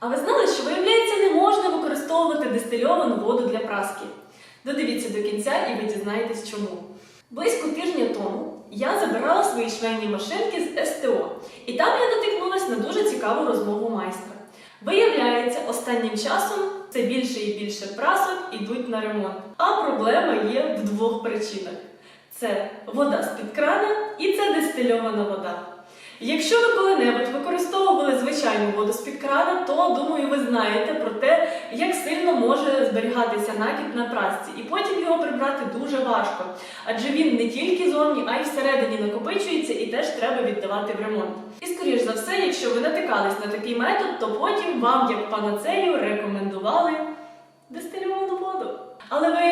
А ви знали, що виявляється, не можна використовувати дистильовану воду для праски? Додивіться до кінця і ви дізнаєтесь чому. Близько тижня тому я забирала свої швейні машинки з СТО, і там я натикнулася на дуже цікаву розмову майстра. Виявляється, останнім часом все більше і більше прасок ідуть на ремонт. А проблема є в двох причинах: це вода з-під крана і це дистильована вода. Якщо ви коли-небудь використовували звичайну воду з-під крана, то думаю, ви знаєте про те, як сильно може зберігатися накид на прасці, і потім його прибрати дуже важко, адже він не тільки зовні, а й всередині накопичується і теж треба віддавати в ремонт. І скоріш за все, якщо ви натикались на такий метод, то потім вам, як панацею, рекомендували дистильовану воду. Але не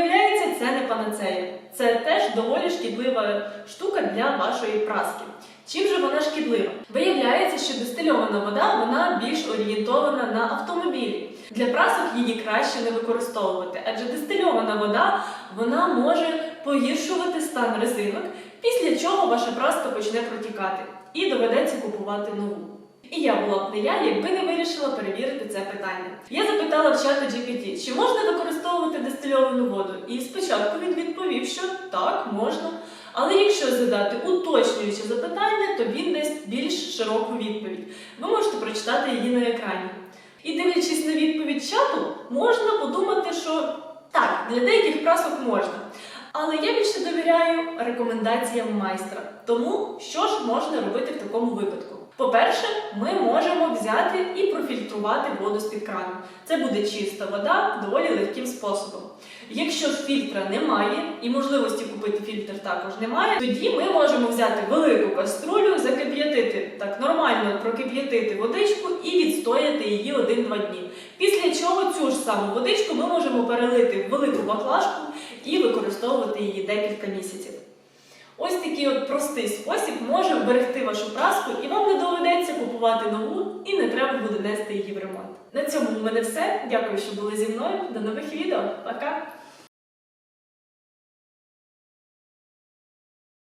панацея. Це теж доволі шкідлива штука для вашої праски. Чим же вона шкідлива? Виявляється, що дистильована вода вона більш орієнтована на автомобілі. Для прасок її краще не використовувати, адже дистильована вода вона може погіршувати стан резинок, після чого ваша праска почне протікати і доведеться купувати нову. І я була б не я, якби не вирішила перевірити це питання. Я запитала в чату GPT, чи можна використовувати дистильовану воду, і спочатку він відповів, що так, можна. Але якщо задати уточнююче запитання, то він дасть більш широку відповідь. Ви можете прочитати її на екрані. І дивлячись на відповідь чату, можна подумати, що так, для деяких прасок можна. Але я більше довіряю рекомендаціям майстра. Тому що ж можна робити в такому випадку? По-перше, ми можемо взяти і профільтрувати воду з-під крану. Це буде чиста вода доволі легким способом. Якщо фільтра немає і можливості купити фільтр також немає, тоді ми можемо взяти велику каструлю, закип'ятити так нормально прокип'ятити водичку і відстояти її 1-2 дні. Після чого цю ж саму водичку ми можемо перелити в велику баклажку і використовувати її декілька місяців. Ось такий от простий спосіб може вберегти вашу праску, і вам не доведеться купувати нову, і не треба буде нести її в ремонт. На цьому в мене все. Дякую, що були зі мною. До нових відео. Пока!